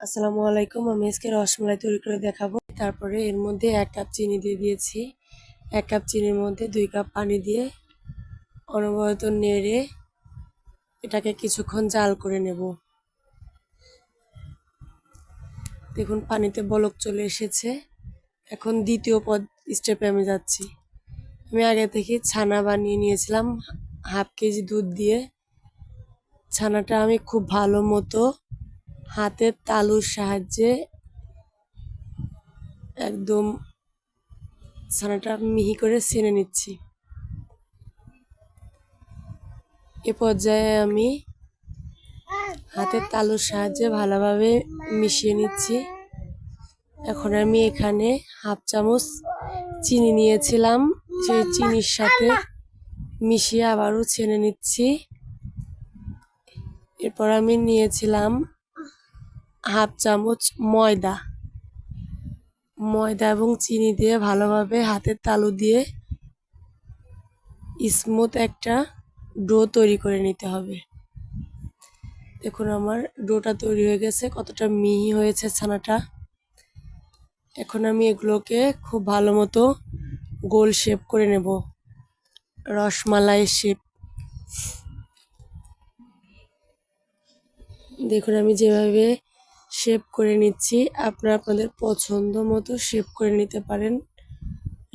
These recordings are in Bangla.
আসসালামু আলাইকুম, আমি আজকে রসমালাই তৈরি করে দেখাবো। তারপরে এর মধ্যে এক কাপ চিনি দিয়ে দিয়েছি। এক কাপ চিনির মধ্যে দুই কাপ পানি দিয়ে অনবরত নেড়ে এটাকে কিছুক্ষণ জাল করে নেব। দেখুন, পানিতে বলক চলে এসেছে। এখন দ্বিতীয় পদ স্টেপে আমি যাচ্ছি। আমি আগে থেকে ছানা বানিয়ে নিয়েছিলাম, হাফ কেজি দুধ দিয়ে। ছানাটা আমি খুব ভালো মতো হাতের তালুর সাহায্যে একদম ছানাটা মিহি করে ছেনে নিচ্ছি। এ পর্যায়ে আমি হাতের তালুর সাহায্যে ভালোভাবে মিশিয়ে নিচ্ছি। এখন আমি এখানে হাফ চামচ চিনি নিয়েছিলাম, সেই চিনির সাথে মিশিয়ে আবারও ছেনে নিচ্ছি। এরপর আমি নিয়েছিলাম হাফ চামচ ময়দা। ময়দা এবং চিনি দিয়ে ভালোভাবে হাতের তালু দিয়ে স্মুথ একটা ডো তৈরি করে নিতে হবে। দেখুন আমার ডোটা তৈরি হয়ে গেছে, কতটা মিহি হয়েছে ছানাটা। এখন আমি এগুলোকে খুব ভালো মতো গোল শেপ করে নেব। রসমালাই শেপ দেখুন আমি যেভাবে শেপ করে নিচ্ছি। আপনারা আপনাদের পছন্দ মতো শেপ করে নিতে পারেন।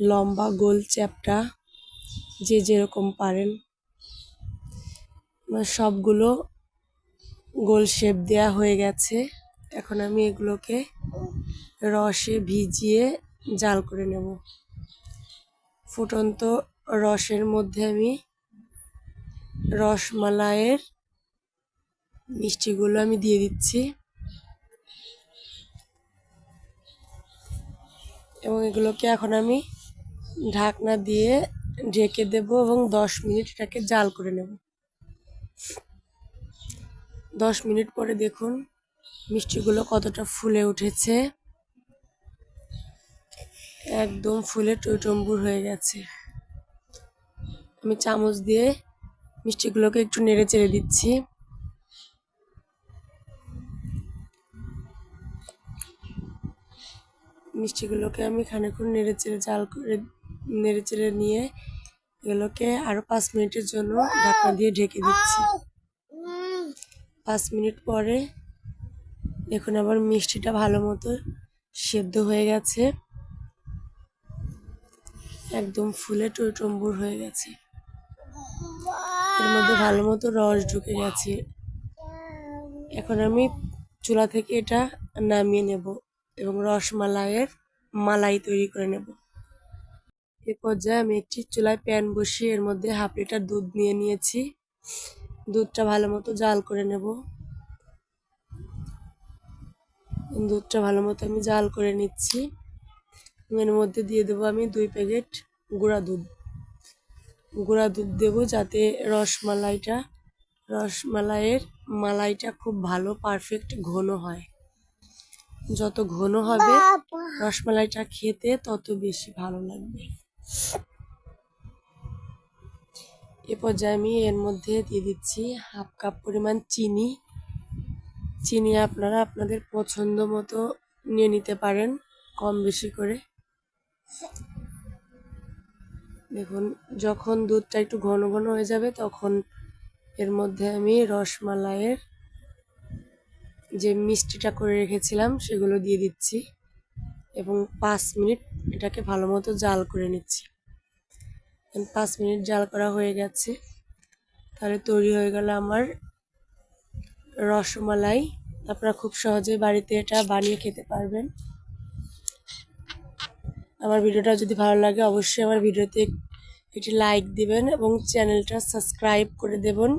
লম্বা গোল চ্যাপটা, যে যেরকম পারেন। সবগুলো গোল শেপ দেয়া হয়ে গেছে। এখন আমি এগুলোকে রসে ভিজিয়ে জাল করে নেব। ফুটন্ত রসের মধ্যে আমি রসমালাইয়ের মিষ্টিগুলো আমি দিয়ে দিচ্ছি। এবং এগুলোকে এখন আমি ঢাকনা দিয়ে ঢেকে দেব এবং দশ মিনিট এটাকে জাল করে নেব। দশ মিনিট পরে দেখুন মিষ্টিগুলো কতটা ফুলে উঠেছে। একদম ফুলে টইটম্বুর হয়ে গেছে। আমি চামচ দিয়ে মিষ্টিগুলোকে একটু নেড়ে চেড়ে দিচ্ছি। মিষ্টিগুলোকে আমি খানিকক্ষণ নেড়ে চেড়ে জাল করে, নেড়ে চেড়ে নিয়ে এগুলোকে আরও পাঁচ মিনিটের জন্য ঢাকনা দিয়ে ঢেকে দিচ্ছি। পাঁচ মিনিট পরে দেখুন আবার মিষ্টিটা ভালো মতো সেদ্ধ হয়ে গেছে। একদম ফুলে টইটম্বুর হয়ে গেছে। এর মধ্যে ভালো মতো রস ঢুকে গেছে। এখন আমি চুলা থেকে এটা নামিয়ে নেব। এবং রসমালাইয়ের মালাই তৈরি করে নেব। এ পর্যায়ে আমি একটি চুলায় প্যান বসিয়ে এর মধ্যে হাফ লিটার দুধ নিয়ে নিয়েছি। দুধটা ভালো মতো জাল করে নেব। দুধটা ভালো মতো আমি জাল করে নিচ্ছি। এর মধ্যে দিয়ে দেবো আমি দুই প্যাকেট গুঁড়া দুধ। গুঁড়া দুধ দেবো যাতে রসমালাইটা, রসমালাইয়ের মালাইটা খুব ভালো, পারফেক্ট ঘন হয়। যত ঘন হবে রসমালাইটা খেতে তত বেশি ভালো লাগবে। এ পর্যায়ে আমি এর মধ্যে দিয়ে দিচ্ছি হাফ কাপ পরিমাণ চিনি। চিনি আপনারা আপনাদের পছন্দ মতো নিয়ে নিতে পারেন কম বেশি করে। দেখুন যখন দুধটা একটু ঘন ঘন হয়ে যাবে তখন এর মধ্যে আমি রসমালাইয়ের যে মিষ্টিটা করে রেখেছিলাম, সেগুলো দিয়ে দিচ্ছি এবং পাঁচ মিনিট এটাকে ভালো মতো জাল করে নিচ্ছি। পাঁচ মিনিট জাল করা হয়ে গেছে। তাহলে তৈরি হয়ে গেল আমার রসমালাই। আপনারা খুব সহজে বাড়িতে এটা বানিয়ে খেতে পারবেন। আমার ভিডিওটা যদি ভালো লাগে, অবশ্যই আমার ভিডিওতে একটি লাইক দিবেন এবং চ্যানেলটা সাবস্ক্রাইব করে দেবেন।